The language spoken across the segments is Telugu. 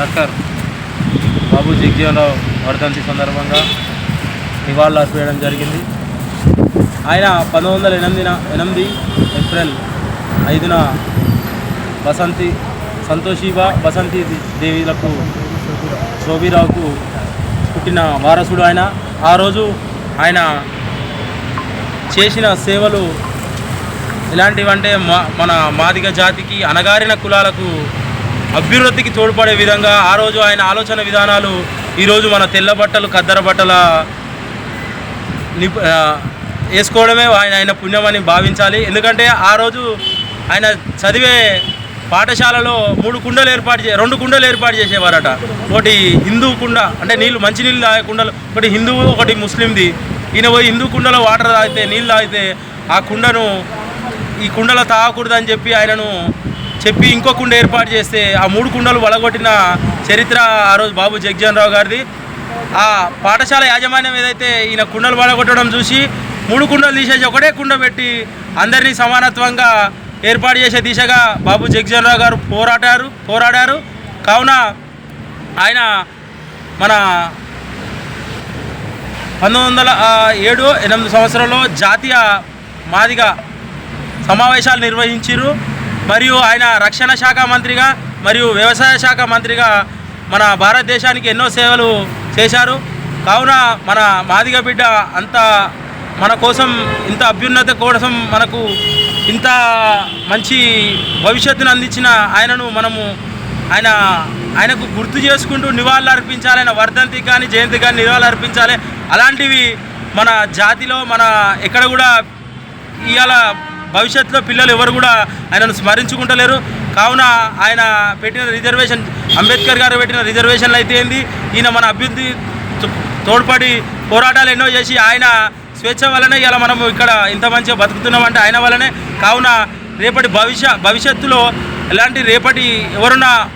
డాక్టర్ బాబు జగ్జీవనరావు వర్ధంతి సందర్భంగా నివాళులు అర్పించడం జరిగింది. ఆయన పంతొమ్మిది వందల ఎనిమిదిన ఎనిమిది ఏప్రిల్ ఐదున బసంతి సంతోషిబా బసంతి దేవిలకు శోభిరావుకు పుట్టిన వారసుడు ఆయన. ఆ రోజు ఆయన చేసిన సేవలు ఎలాంటివంటే మా మన మాదిగ జాతికి అణగారిన కులాలకు అభివృద్ధికి తోడ్పడే విధంగా ఆ రోజు ఆయన ఆలోచన విధానాలు ఈరోజు మన తెల్ల బట్టలు కద్దర బట్టల నిప్ వేసుకోవడమే ఆయన ఆయన పుణ్యమని భావించాలి. ఎందుకంటే ఆ రోజు ఆయన చదివే పాఠశాలలో మూడు కుండలు ఏర్పాటు చే రెండు కుండలు ఏర్పాటు చేసేవారట. ఒకటి హిందూ కుండ అంటే నీళ్ళు మంచి నీళ్ళు తాగే కుండలు ఒకటి హిందువు ఒకటి ముస్లింది. ఈయన పోయి హిందూ కుండలో వాటర్ తాగితే నీళ్ళు తాగితే ఆ కుండను ఈ కుండలో తాగకూడదని చెప్పి ఆయనను చెప్పి ఇంకో కుండ ఏర్పాటు చేస్తే ఆ మూడు కుండలు వలగొట్టిన చరిత్ర ఆ రోజు బాబు జగ్జన్ రావు గారిది. ఆ పాఠశాల యాజమాన్యం ఏదైతే ఈయన కుండలు వలగొట్టడం చూసి మూడు కుండలు తీసేసి ఒకటే కుండ పెట్టి అందరినీ సమానత్వంగా ఏర్పాటు చేసే దిశగా బాబు జగ్జన్ రావు గారు పోరాడారు పోరాడారు. కావున ఆయన మన పంతొమ్మిది వందల ఏడు ఎనిమిది సంవత్సరంలో జాతీయ మాదిగ సమావేశాలు నిర్వహించారు మరియు ఆయన రక్షణ శాఖ మంత్రిగా మరియు వ్యవసాయ శాఖ మంత్రిగా మన భారతదేశానికి ఎన్నో సేవలు చేశారు. కావున మన మాదిగ బిడ్డ అంత మన కోసం ఇంత అభ్యున్నత కోసం మనకు ఇంత మంచి భవిష్యత్తును అందించిన ఆయనను మనము ఆయన ఆయనకు గుర్తు చేసుకుంటూ నివాళులు అర్పించాలి ఆయన వర్ధంతి కానీ జయంతి కానీ నివాళులు అర్పించాలి. అలాంటివి మన జాతిలో మన ఎక్కడ కూడా ఇవాళ భవిష్యత్తులో పిల్లలు ఎవరు కూడా ఆయనను స్మరించుకుంటలేరు. కావున ఆయన పెట్టిన రిజర్వేషన్ అంబేద్కర్ గారు పెట్టిన రిజర్వేషన్లు అయితే ఏంది? ఈయన మన అభివృద్ధి తో- తోడ్పడి పోరాటాలు ఎన్నో చేసి ఆయన స్వేచ్ఛ వల్లనే ఇలా మనం ఇక్కడ ఇంత మంచిగా బతుకుతున్నామంటే ఆయన వల్లనే. కావున రేపటి భవిష్య భవిష్యత్తులో ఎలాంటి రేపటి ఎవరున్నా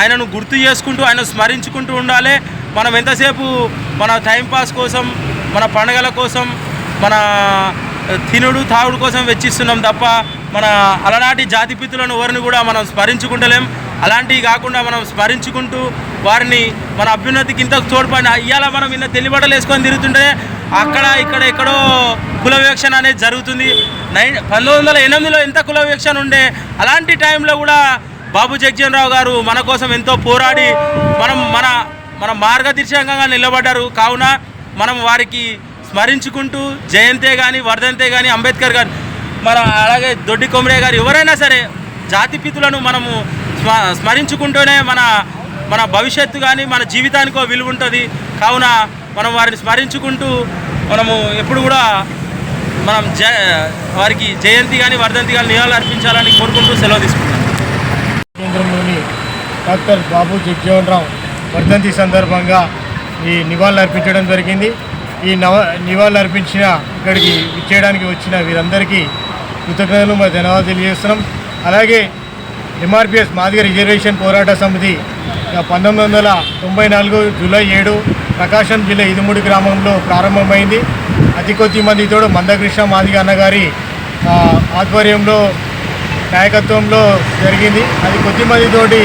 ఆయనను గుర్తు చేసుకుంటూ ఆయన స్మరించుకుంటూ ఉండాలి. మనం ఎంతసేపు మన టైంపాస్ కోసం మన పండగల కోసం మన తినుడు తాగుడు కోసం వెచ్చిస్తున్నాం తప్ప మన అలనాటి జాతిపితులను ఎవరిని కూడా మనం స్మరించుకుంటలేం. అలాంటివి కాకుండా మనం స్మరించుకుంటూ వారిని మన అభ్యున్నతికి ఇంత తోడ్పడిన ఇవాళ మనం ఇన్న తెలిబట్టలు వేసుకొని తిరుగుతుంటే అక్కడ ఇక్కడ ఎక్కడో కుల వివక్షణ అనేది జరుగుతుంది. నై పంతొమ్మిది వందల ఎనిమిదిలో ఎంత కుల వివక్షణ ఉండే అలాంటి టైంలో కూడా బాబు జగ్జన్ రావు గారు మన కోసం ఎంతో పోరాడి మనం మన మన మార్గదర్శకంగా నిలబడ్డారు. కావున మనం వారికి స్మరించుకుంటూ జయంతే కానీ వర్ధంతే కానీ అంబేద్కర్ గారు మన అలాగే దొడ్డి కొమరే గారు ఎవరైనా సరే జాతిపితులను మనము స్మ స్మరించుకుంటూనే మన మన భవిష్యత్తు కానీ మన జీవితానికో విలువ ఉంటుంది కావున మనం వారిని స్మరించుకుంటూ మనము ఎప్పుడు కూడా మనం జ వారికి జయంతి కానీ వర్ధంతి కానీ నివాళులు అర్పించాలని కోరుకుంటూ సెలవు తీసుకుంటాం కేంద్రంలోని డాక్టర్ బాబు జగ్జీవన్ రావు వర్ధంతి సందర్భంగా ఈ నివాళులు అర్పించడం జరిగింది. ఈ నవ నివాళులు అర్పించిన ఇక్కడికి ఇచ్చేయడానికి వచ్చిన వీరందరికీ కృతజ్ఞతలు మరి ధన్యవాదాలు తెలియజేస్తున్నాం. అలాగే ఎంఆర్పిఎస్ మాదిగ రిజర్వేషన్ పోరాట సమితి పంతొమ్మిది వందల తొంభై నాలుగు జూలై ఏడు ప్రకాశం జిల్లా ఇదుముడి గ్రామంలో ప్రారంభమైంది. అతి కొద్ది మందితో మందకృష్ణ మాదిగ అన్నగారి ఆధ్వర్యంలో నాయకత్వంలో జరిగింది. అది కొద్ది మందితోటి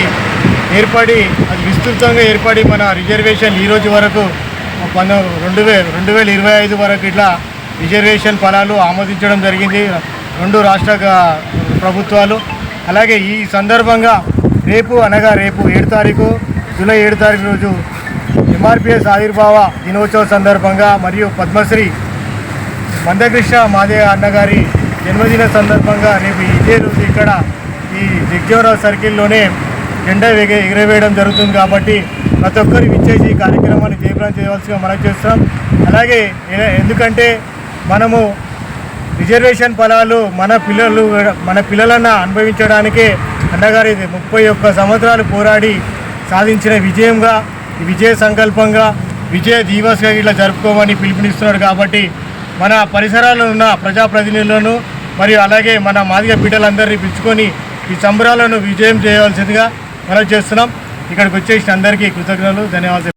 ఏర్పడి అది విస్తృతంగా ఏర్పడి మన రిజర్వేషన్ ఈరోజు వరకు పంద రెండు వేల రెండు వేల ఇరవై ఐదు వరకు ఇట్లా రిజర్వేషన్ ఫలాలు ఆమోదించడం జరిగింది. రెండు రాష్ట్ర ప్రభుత్వాలు. అలాగే ఈ సందర్భంగా రేపు అనగా రేపు ఏడు తారీఖు జూలై ఏడు తారీఖు రోజు ఎంఆర్పిఎస్ ఆవిర్భావ దినోత్సవ సందర్భంగా మరియు పద్మశ్రీ మందకృష్ణ మాదే అన్నగారి జన్మదిన సందర్భంగా రేపు ఇదే రోజు ఇక్కడ ఈ జగ్జీవరావు సర్కిల్లోనే జెండా ఎగ ఎగరవేయడం జరుగుతుంది కాబట్టి ప్రతి ఒక్కరు విచ్చేసి ఈ కార్యక్రమాన్ని జయప్రదం చేయవలసిగా మనం చేస్తున్నాం. అలాగే ఎందుకంటే మనము రిజర్వేషన్ ఫలాలు మన పిల్లలు మన పిల్లలను అనుభవించడానికే అండగారి ముప్పై ఒక్క సంవత్సరాలు పోరాడి సాధించిన విజయంగా ఈ విజయ సంకల్పంగా విజయ దివస్గా ఇట్లా జరుపుకోమని పిలుపునిస్తున్నాడు కాబట్టి మన పరిసరాల్లో ఉన్న ప్రజాప్రతినిధులను మరియు అలాగే మన మాదిగ బిడ్డలందరినీ పిలుచుకొని ఈ సంబరాలను విజయం చేయవలసిందిగా మనం చేస్తున్నాం. ఇక్కడికి వచ్చేసిన అందరికీ కృతజ్ఞతలు ధన్యవాదాలు.